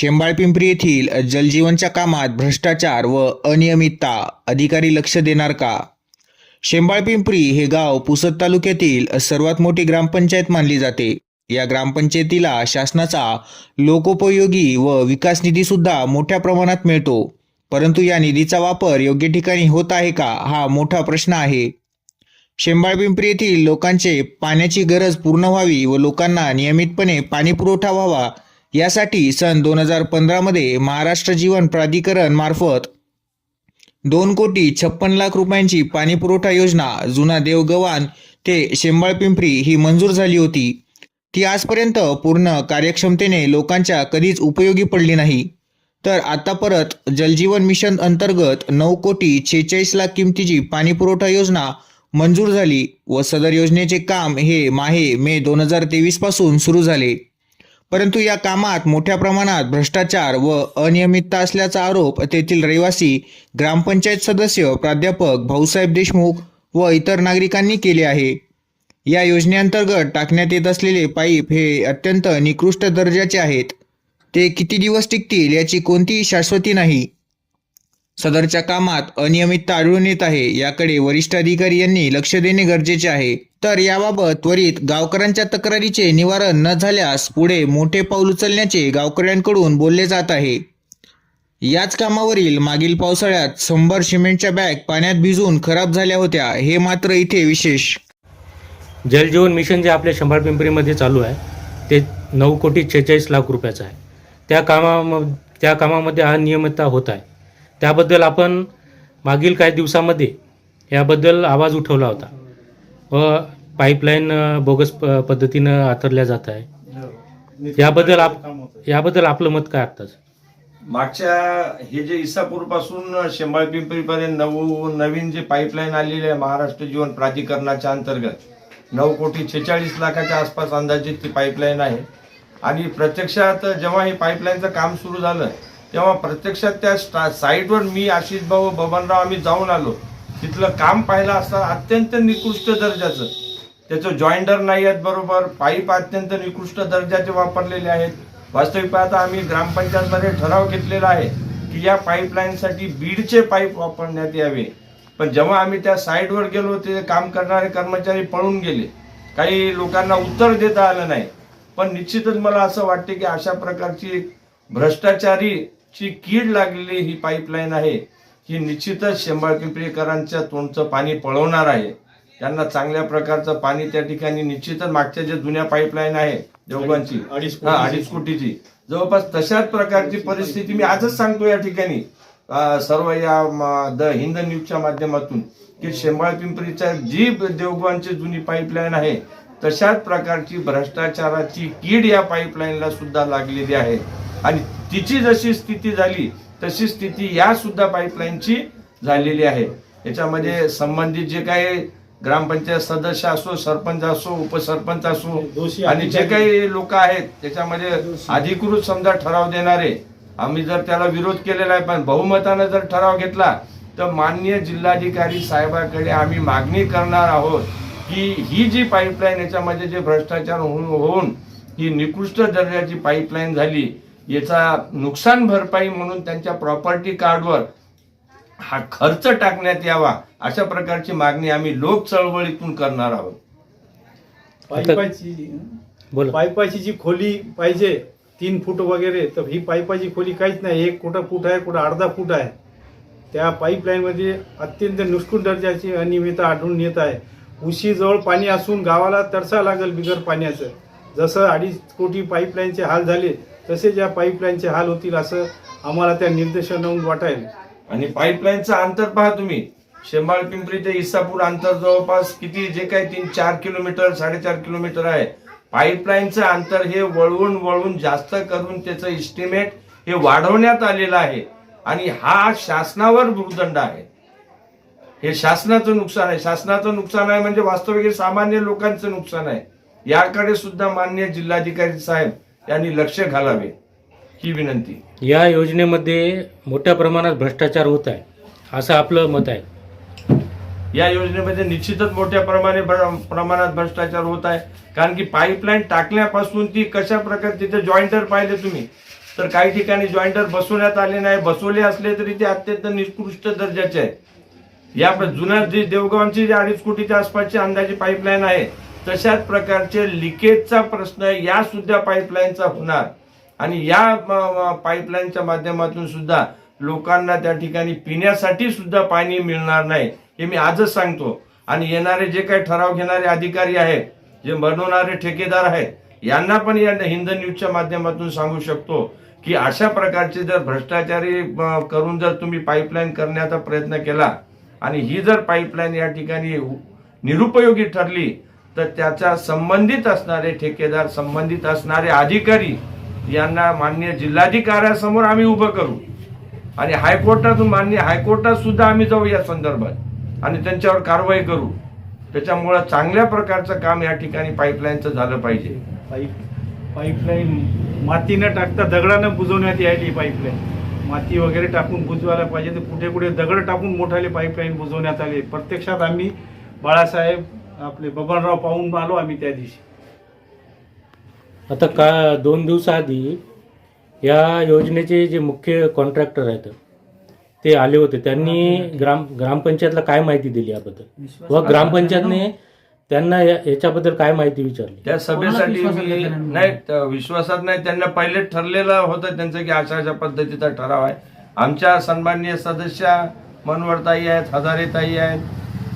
शेंबाळपिंपरी येथील जलजीवनच्या कामात भ्रष्टाचार व अनियमितता अधिकारी लक्ष देणार का? शेंबाळपिंपरी हे गाव पुसद तालुक्यातील सर्वात मोठी ग्रामपंचायत मानली जाते. या ग्रामपंचायतीला शासनाचा लोकोपयोगी व विकास निधी सुद्धा मोठ्या प्रमाणात मिळतो. परंतु या निधीचा वापर योग्य ठिकाणी होत आहे का हा मोठा प्रश्न आहे. शेंबाळपिंपरी येथील लोकांचे पाण्याची गरज पूर्ण व्हावी व लोकांना नियमितपणे पाणी पुरवठा व्हावा यासाठी सन दोन हजार पंधरामध्ये महाराष्ट्र जीवन प्राधिकरण मार्फत दोन कोटी छप्पन लाख रुपयांची पाणी पुरवठा योजना जुना देवगव्हाण ते शेंबाळपिंपरी ही मंजूर झाली होती. ती आजपर्यंत पूर्ण कार्यक्षमतेने लोकांच्या कधीच उपयोगी पडली नाही. तर आता परत जलजीवन मिशन अंतर्गत नऊ कोटी छेचाळीस लाख किमतीची पाणी पुरवठा योजना मंजूर झाली व सदर योजनेचे काम हे माहे मे दोन हजार तेवीसपासून सुरू झाले. परंतु या कामात मोठ्या प्रमाणात भ्रष्टाचार व अनियमितता असल्याचा आरोप तेथील रहिवासी ग्रामपंचायत सदस्य प्राध्यापक भाऊसाहेब देशमुख व इतर नागरिकांनी केले आहे. या योजनेअंतर्गत टाकण्यात येत असलेले पाईप हे अत्यंत निकृष्ट दर्जाचे आहेत. ते किती दिवस टिकतील याची कोणतीही शाश्वती नाही. सदरच्या कामात अनियमितता आढळून येत आहे. याकडे वरिष्ठ अधिकारी यांनी लक्ष देणे गरजेचे आहे. तर याबाबत त्वरित गावकऱ्यांच्या तक्रारीचे निवारण न झाल्यास पुढे मोठे पाऊल उचलण्याचे गावकऱ्यांकडून बोलले जात आहे. याच कामावरील मागील पावसाळ्यात शंभर सिमेंटच्या बॅग पाण्यात भिजून खराब झाल्या होत्या. हे मात्र इथे विशेष. जलजीवन मिशन जे आपल्या शंभर पिंपरीमध्ये चालू आहे ते नऊ कोटी छेचाळीस लाख रुपयाचं आहे. त्या कामा त्या कामामध्ये अनियमितता होत आहे. त्याबद्दल आपण मागील काही दिवसामध्ये याबद्दल आवाज उठवला होता. व पाईपलाईन बोगस पद्धतीनं आथरल्या जात आहे. याबद्दल आप याबद्दल आपलं मत काय आत्ताच? मागच्या हे जे इसापूरपासून शेंबाळ पिंपरी पर्यंत नऊ नवीन जे पाईपलाईन आलेली आहे महाराष्ट्र जीवन प्राधिकरणाच्या अंतर्गत नऊ कोटी छेचाळीस लाखाच्या आसपास अंदाजित ती पाईपलाईन आहे. आणि प्रत्यक्षात जेव्हा हे पाईपलाईनचं काम सुरू झालं तेव्हा प्रत्यक्षात त्या स्टा साईटवर मी आशिष भाऊ बबनराव आम्ही जाऊन आलो. तिथलं काम पाहिलं असता अत्यंत निकृष्ट दर्जाचं. त्याचं जॉईंडर नाही आहेत बरोबर पाईप अत्यंत निकृष्ट दर्जाचे वापरलेले आहेत. वास्तविक पाहता आम्ही ग्रामपंचायतमध्ये ठराव घेतलेला आहे की या पाईपलाईनसाठी बीडचे पाईप वापरण्यात यावे. पण जेव्हा आम्ही त्या साईडवर गेलो ते काम करणारे कर्मचारी पळून गेले. काही लोकांना उत्तर देता आलं नाही. पण निश्चितच मला असं वाटते की अशा प्रकारची भ्रष्टाचारी भ्रष्टाचारीची कीड लागलेली ही पाईपलाईन आहे ही निश्चितच शेंबाळ पिंपरीकरांच्या तोंडचं पाणी पळवणार आहे. त्यांना चांगल्या प्रकारचं पाणी त्या ठिकाणी निश्चितच मागच्या जे जुन्या पाईपलाईन आहे देवगांची अडीच कोटीची. जवळपास तशाच प्रकारची परिस्थिती मी आजच सांगतो या ठिकाणी. सर्व या द हिंद न्यूजच्या माध्यमातून की शेंबाळ पिंपरीच्या जी देवगांची जुनी पाईपलाईन आहे तशाच प्रकारची भ्रष्टाचाराची कीड या पाईपलाईनला सुद्धा लागलेली आहे. आणि तिची जशी स्थिती झाली तशी स्थिती या सुद्धा पाईपलाईनची झालेली आहे. याच्यामध्ये संबंधित जे काही ग्रामपंचायत सदस्य असो सरपंच असो उपसरपंच असो आणि जे काही लोक आहेत त्याच्यामध्ये अधिकृत समजा ठराव देणारे आम्ही जर त्याला विरोध केलेला आहे पण बहुमतानं जर ठराव घेतला तर माननीय जिल्हाधिकारी साहेबाकडे आम्ही मागणी करणार आहोत की ही जी पाईपलाईन याच्यामध्ये जे भ्रष्टाचार होऊन होऊन ही निकृष्ट दर्जाची पाईपलाईन झाली याचा नुकसान भरपाई म्हणून त्यांच्या प्रॉपर्टी कार्डवर हा खर्च टाकण्यात यावा अशा प्रकारची मागणी आम्ही लोक चळवळीतून करणार आहोत. पाईपाची जी खोली पाहिजे तीन फूट वगैरे तर ही पाईपाची खोली काहीच नाही. एक कुठं फूट आहे कुठं अर्धा फूट आहे. त्या पाईपलाईनमध्ये अत्यंत निष्कुट दर्जाची अनियमितता आढळून येत आहे. उशीजवळ पाणी असून गावाला तरसा लागेल बिगर पाण्याचं. जसं अडीच कोटी पाईपलाईनचे हाल झाले तसेच या पाईपलाईनचे हाल होतील असं आम्हाला त्या निर्देशनावरून वाटायला. आणि पाईपलाईनचं अंतर पहा तुम्ही. शेंबाळ पिंपरी ते इसापूर अंतर जवळपास किती? जे काही तीन चार किलोमीटर साडेचार किलोमीटर आहे. पाईपलाईनचं अंतर हे वळवून वळवून जास्त करून त्याचं इस्टिमेट हे वाढवण्यात आलेलं आहे. आणि हा शासनावर भूदंड आहे. हे शासनाचं नुकसान आहे. शासनाचं नुकसान आहे म्हणजे वास्तविक सामान्य लोकांचं नुकसान आहे. याकडे सुद्धा मान्य जिल्हाधिकारी साहेब यांनी लक्ष घालावे ही विनंती. या योजनेमध्ये मोठ्या प्रमाणात भ्रष्टाचार होत आहे असं आपलं मत आहे. या योजनेमध्ये निश्चितच मोठ्या प्रमाणे प्रमाणात भ्रष्टाचार होत आहे कारण की पाईपलाईन टाकल्यापासून ती कशा प्रकारे तिथे जॉईंटर पाहिले तुम्ही? तर काही ठिकाणी जॉईंटर बसवण्यात आले नाही बसवले असले तरी ते अत्यंत निकृष्ट दर्जाचे आहे या जुन्या जी देवगावची जे अडीच कोटीच्या आसपासची अंदाजे पाईपलाईन आहे तशाच प्रकारचे लिकेजचा प्रश्न या सुद्धा पाईपलाईनचा होणार. आणि या पाईपलाईनच्या माध्यमातून सुद्धा लोकांना त्या ठिकाणी पिण्यासाठी सुद्धा पाणी मिळणार नाही हे मी आजच सांगतो. आणि येणारे जे काही ठराव घेणारे अधिकारी आहेत जे बनवणारे ठेकेदार आहेत यांना पण या हिंद न्यूजच्या माध्यमातून सांगू शकतो की अशा प्रकारचे जर भ्रष्टाचारी करून जर तुम्ही पाईपलाईन करण्याचा प्रयत्न केला आणि ही जर पाईपलाईन या ठिकाणी निरुपयोगी ठरली तर त्याच्या संबंधित असणारे ठेकेदार संबंधित असणारे अधिकारी यांना मान्य जिल्हाधिकाऱ्यासमोर आम्ही उभं करू. आणि हायकोर्टातून मान्य हायकोर्टात सुद्धा आम्ही जाऊ या संदर्भात आणि त्यांच्यावर कारवाई करू. त्याच्यामुळं चांगल्या प्रकारचं काम या ठिकाणी पाईपलाईनचं झालं पाहिजे. पाईप पाईपलाईन मातीनं टाकता दगडानं बुजवण्यात यायली पाईपलाईन माती वगैरे टाकून बुजवायला पाहिजे. तर कुठे कुठे दगड टाकून मोठाले पाईपलाईन बुजवण्यात आले. प्रत्यक्षात आम्ही बाळासाहेब आपले बबनराव पाहून आलो आम्ही त्या दिवशी. आता का दोन दिवसाआधी या योजनेचे जे मुख्य कॉन्ट्रॅक्टर आहेत ते आले होते. त्यांनी ग्राम ग्रामपंचायतला काय माहिती दिली याबद्दल? व ग्रामपंचायतने त्यांना या- याच्याबद्दल काय माहिती विचारली? त्या सभेसाठी मी नाही. त- विश्वासात नाही. त्यांना पहिले ठरलेलं होतं त्यांचं की अशा अशा पद्धतीचा ठराव आहे. आमच्या सन्माननीय सदस्य मनवरताई आहेत हजारेताई आहेत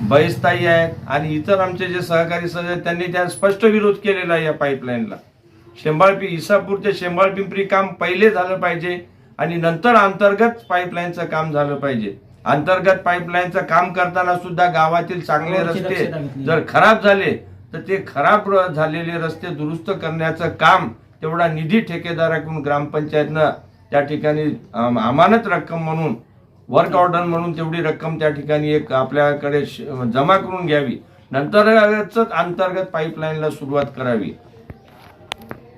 बैसताई आहेत आणि इतर आमचे जे सहकारी सदस्य आहेत, त्यांनी त्या स्पष्ट विरोध केलेला आहे या पाईपलाईनला. शेंबाळपी इसापूर ते शेंबाळ पिंपरी काम पहिले झालं पाहिजे आणि नंतर अंतर्गत पाईपलाईनचं काम झालं पाहिजे. अंतर्गत पाईपलाईनचं काम करताना सुद्धा गावातील चांगले रस्ते जर खराब झाले तर ते खराब झालेले रस्ते दुरुस्त करण्याचं काम तेवढा निधी ठेकेदाराकडून ग्रामपंचायतनं त्या ठिकाणी अम, अमानत रक्कम म्हणून वर्क ऑर्डर म्हणून तेवढी रक्कम त्या ठिकाणी एक आपल्याकडे जमा करून घ्यावी. नंतरच अंतर्गत पाईपलाईनला सुरुवात करावी.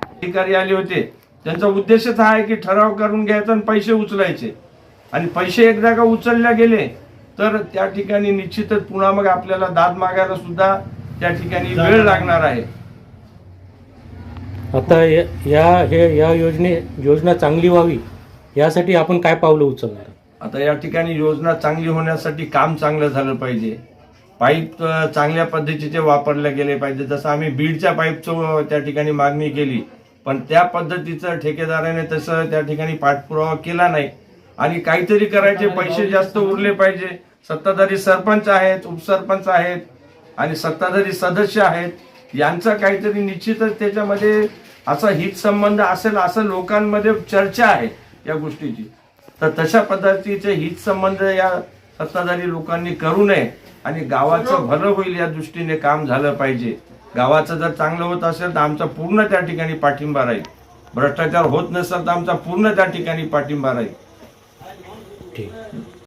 अधिकारी आले होते. त्यांचा उद्देशच हा आहे की ठराव करून घ्यायचा आणि पैसे उचलायचे. आणि पैसे एकदा का उचलल्या गेले तर त्या ठिकाणी निश्चितच पुन्हा मग आपल्याला दाद मागायला सुद्धा त्या ठिकाणी वेळ लागणार आहे. आता या या- हे या योजने योजना चांगली व्हावी यासाठी आपण काय पावलं उचलणार? आता या ठिकाणी योजना चांगली होण्यासाठी काम चांगलं झालं पाहिजे. पाईप चांगल्या पद्धतीचे वापरले गेले पाहिजे. जसं आम्ही बीडच्या पाईपचं त्या ठिकाणी मागणी केली पण त्या पद्धतीचं ठेकेदाराने तसं त्या ठिकाणी पाठपुरावा केला नाही. आणि काहीतरी करायचे पैसे जास्त उरले पाहिजे. सत्ताधारी सरपंच आहेत उपसरपंच आहेत आणि सत्ताधारी सदस्य आहेत. यांचा काहीतरी निश्चितच त्याच्यामध्ये असा हित संबंध असेल असं लोकांमध्ये चर्चा आहे या गोष्टीची. तर तशा पद्धतीचे हित संबंध या सत्ताधारी लोकांनी करू नये आणि गावाचं भलं होईल या दृष्टीने काम झालं पाहिजे. गावाचं जर चांगलं होत असेल तर आमचा पूर्ण त्या ठिकाणी पाठिंबा राहील. भ्रष्टाचार होत नसेल तर आमचा पूर्ण त्या ठिकाणी पाठिंबा राहील. Okay. Mm-hmm.